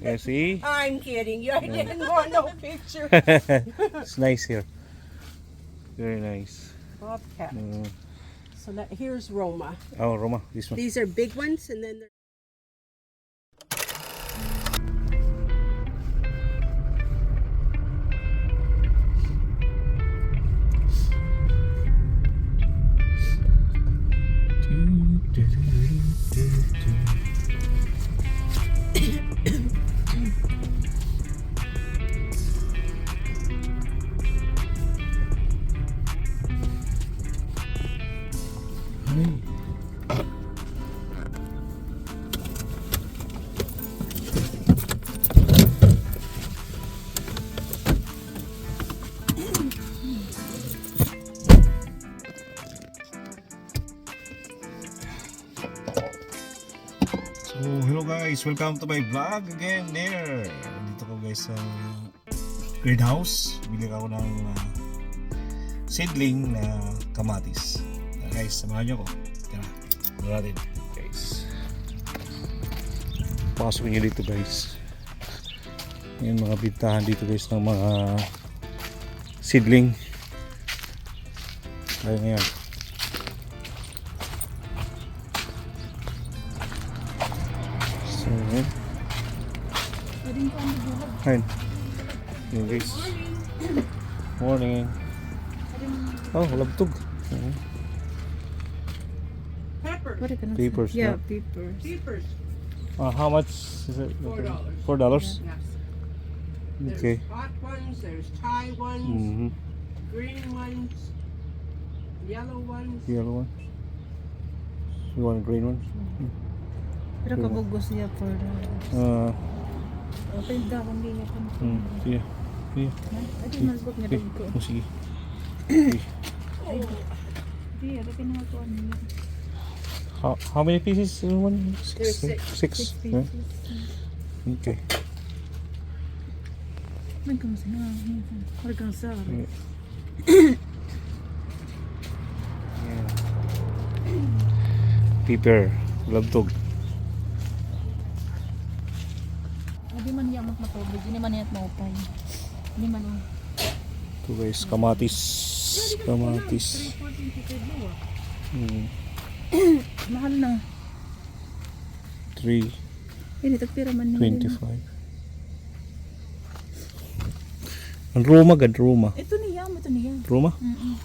Yeah, see? I'm kidding you. I didn't want no picture. it's nice here. Very nice. Bobcat. Mm. So that, here's Roma. Oh, Roma, this one. These are big ones, and then. Guys, welcome to my vlog again there. Dito ko guys sa greenhouse. Bili ako ng uh, seedling na kamatis. Uh, guys, samahan nyo ko. Tara, ano natin. Guys. Pasok nyo dito guys. Yan mga bintahan dito guys ng mga seedling. Tayo ngayon. So, yan. Ayun. Yun guys. Morning. Oh, labtog. Mhm. Pepper. What are you gonna Papers. Yeah, yeah. papers. Peepers. Uh, how much is it? Four dollars. Four dollars? Yes. There's Okay. hot ones, there's Thai ones, Mm-hmm. green ones, yellow ones. Yellow ones. You want a green one? Pero kabugos niya for the... Uh, Open daw kung di niya pa. mm, sige. Sige. Ito malbot niya Sige. dagko. Oh, sige. Sige. Di, ada pinakakuha niya. How, how many pieces in one? There's eh? six. Six. Six Yeah? pieces. Okay. What kang sa? Yeah. Yeah. Piper. Labtog. Hindi man niya matubig. Hindi man niya maupay. Hindi man oh. Ito guys, kamatis. Kamatis. Hmm. Mahal na. 3, Hindi, tagpira man niya. 25. Ang Roma gad, Roma. Ito niya, ito niya. Roma? Mm-mm.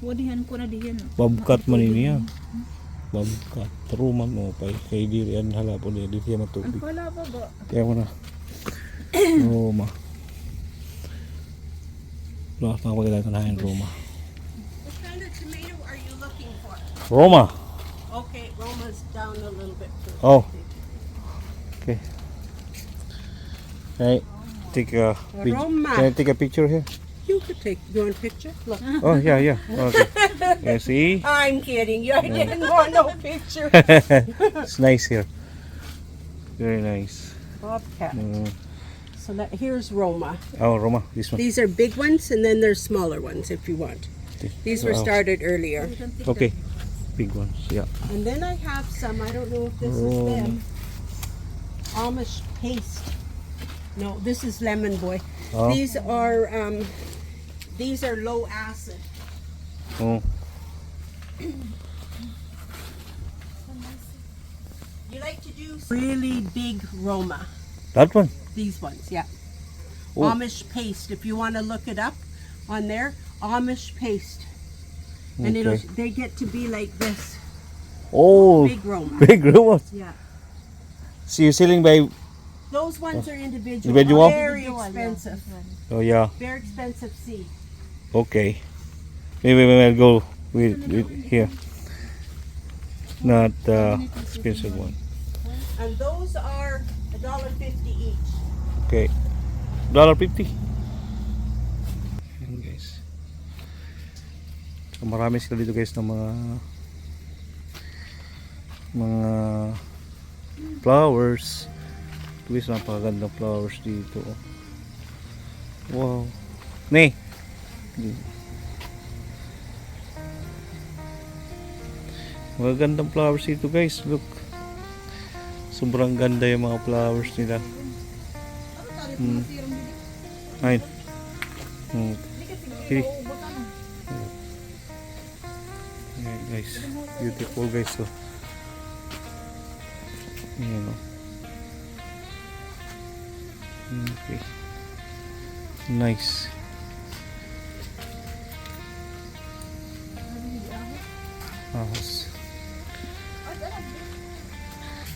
Wadihan ko na diyan. Bobcat man niya. Roma mo pa. Kay diri yan hala po. Dito yan Ang matubig. ba? Kaya na. Roma. Pagkakita na yung Roma. What kind of tomato are you looking for? Roma! Okay, Roma's down a little bit. further. Oh. Okay. I take a, Roma. can I take a picture here? You could take. You want a picture? Look. Oh, yeah, yeah. Okay. Yeah, see? I'm kidding you. I didn't want no picture. it's nice here. Very nice. Bobcat. Mm. So that here's Roma. Oh, Roma, this one. These are big ones, and then there's smaller ones if you want. These were Wow. started earlier. Okay. Big ones, yeah. And then I have some. I don't know if this is them. Amish paste. No, this is lemon boy. Oh, These are um, these are low acid. oh. You like to do really big Roma. That one? These ones, yeah. Oh. Amish paste. If you want to look it up on there, Amish paste. And it'll they get to be like this. Oh, Big Roma. big Roma. Yeah. So you're selling by, Those ones are individual. Individual? Very expensive. oh yeah, Very expensive seed. okay. Maybe we will go with, with here. Not the expensive one. And those are a dollar fifty each. Okay. Dollar fifty. Ayan guys. So, marami sila dito guys ng mga mga flowers. Guys, napakagandang flowers dito. oh. Wow. Ne. Magagandang flowers dito guys. Look. Sobrang ganda yung mga flowers nila. Hmm. Ayun. Hmm. Sige. Ayan, guys. Beautiful guys. Oh. Ayan oh. Okay. Nice. Ahos.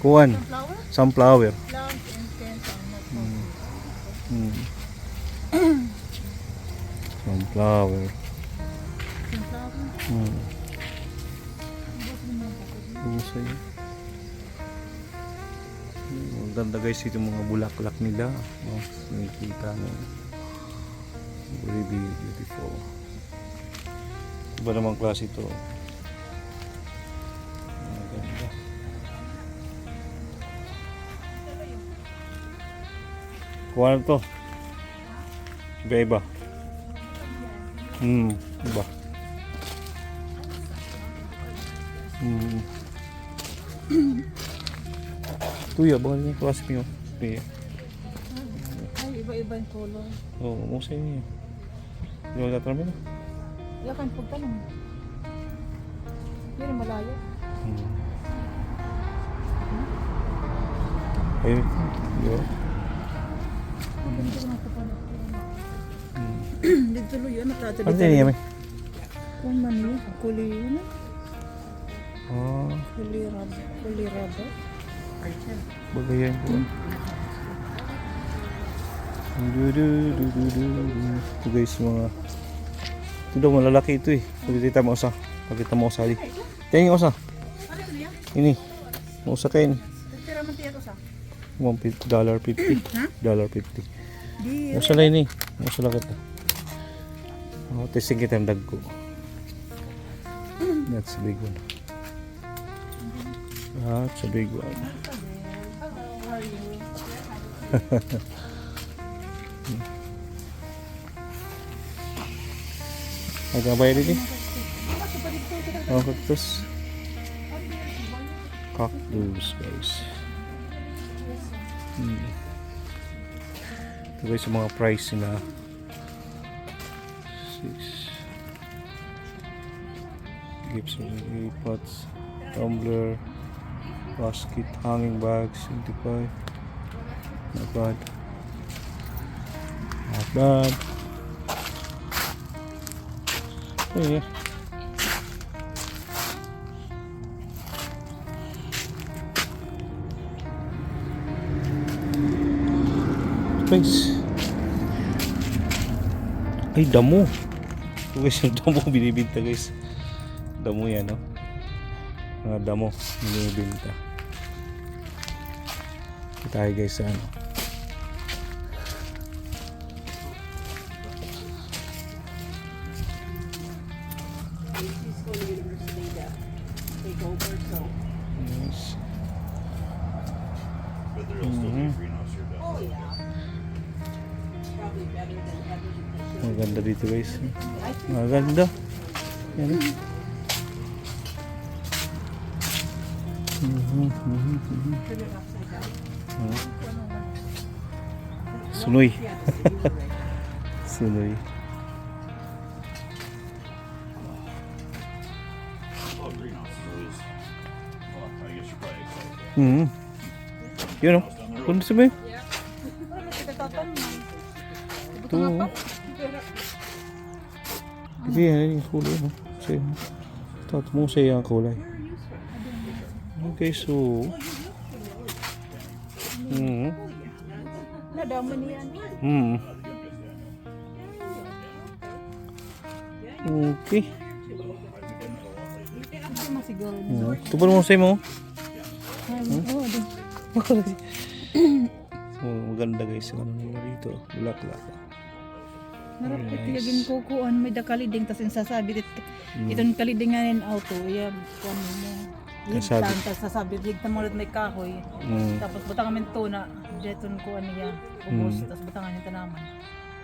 Kuan. Flower? Sunflower. Not Hmm. Sunflower. Sunflower. Hmm. Ano sa'yo? Ganda guys ito yung mga bulaklak nila. Oh, nakikita. Very be- beautiful. Iba namang klase ito. Ang ganda. Kuha na to. Iba iba. Hmm, iba. Hmm. Tuya, baka klase niyo. Tuya. Ay, iba-iba yung color. Oo, oh, musay niyo. Hindi mo tatramin na. Yakan, pagtanong. Yun ang malayo. Hmm. Ayun. Kapalit. Hmm. Dito tuloy yun, nakatali. Ano din niya, may? Kung man yun, kuli yun. Ah, Kuli rubber. Kuli rubber. Bagay yan po. Du-du-du-du-du-du. Ito guys, mga... Ito daw, malalaki ito eh. Pagkita mo usa. Pagkita mo usa di. Tingin usa. Ini. Usa kayo ni. Ko. Dollar fifty. Dollar fifty. Usa lang ini. Usa lang kita. Oh, testing kita ang dagko. That's a big one. That's a big one. How are you? Magkabay din eh. Oh, cactus. Cactus, guys. Hmm. Ito guys, yung mga price. Gifts of the pots, tumbler, basket, hanging bags, 25. Not bad. Not bad. Ayun eh. Guys. Ay, damo. Guys, yung damo binibinta guys. Damo yan, no? Mga damo binibinta. Ito tayo guys sa ano. Yes. But there'll still be greenhouse here down Oh, yeah. Probably better than having to Ang ganda dito guys. Ang ganda. Yan. Probably excited. Mhm. Yun o. Kung gusto mo yun. Ito. Hindi yan yung kulay. Kasi Tat mo sa yung kulay. Okay, so. Mhm. Nadama niyan. Hmm. Okay. Hindi masiguro. Hmm. Tupad mo sa mo. Oo, di. so, maganda guys. Ano nila dito? Narap Very ko nice. tiyagin ko kuan may da kaliding tas sasabi dit iton kalidingan auto ya kuan mo. Kasabi. Ligtan tas sasabi ligtan mo ulit may kahoy. Hmm. Tapos butang kami tuna deton ko ano niya ubos Mm. tas butangan niya tanaman.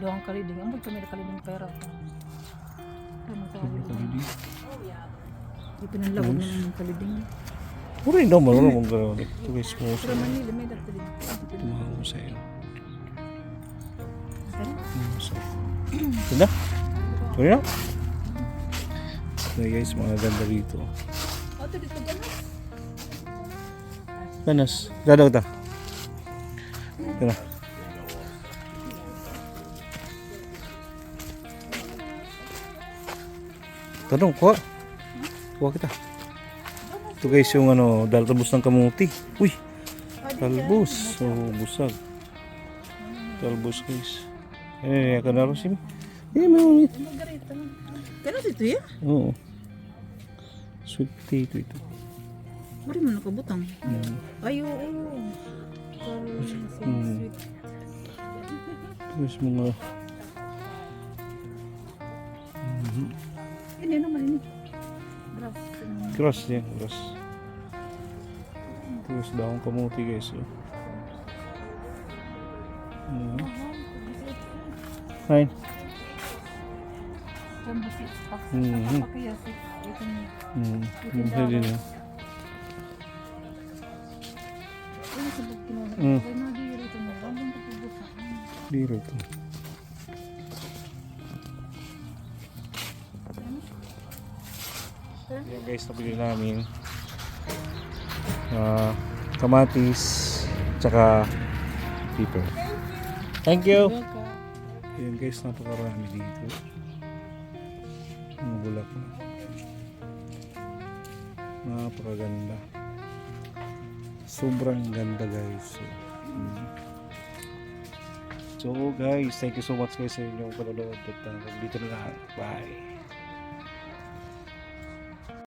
Doang kaliding ambot kami da kaliding pera. Ano sabi ko? Di pinalawag ng kaliding. Puro yun daw marunong mong gano'n. Ito guys mo Pero sa Manila may da kaliding. tumahaw sa iyo. Mm? Tuloy na? So guys, mga ganda dito. Ito dito ganas. Ganas. Dadaw ta. Tara. Tanong, kuha. Kuha kita. Ito guys yung ano, daltabos ng kamuti. Uy, talbos. Oh, busag. Talbos guys. Eh, ya ka na rin si Eh, may Margarita. Ganas ito ya? Oo. Sweet potato ito. Mari mo nakabutang. Mm. Ay, oo. Mm. Tapos mga... Mhm. Ini naman ini. Grass. Grass yan, grass. Tapos daong kamuti guys. Oh. Mhm. Fine. Pambusit. Mhm. Pakaya si. Ito ni. Mm. Yung pwede na. Ano sa bag kinuha? Mm. Kaya nagigil ito mo. Ito. Yan guys, nabili namin. ah kamatis, tsaka pepper. Thank you! Yan guys, napakarami dito. Mga bulak na. Napakaganda. Sobrang ganda guys. So, guys, thank you so much guys sa inyong panonood at uh, dito na lang. Bye!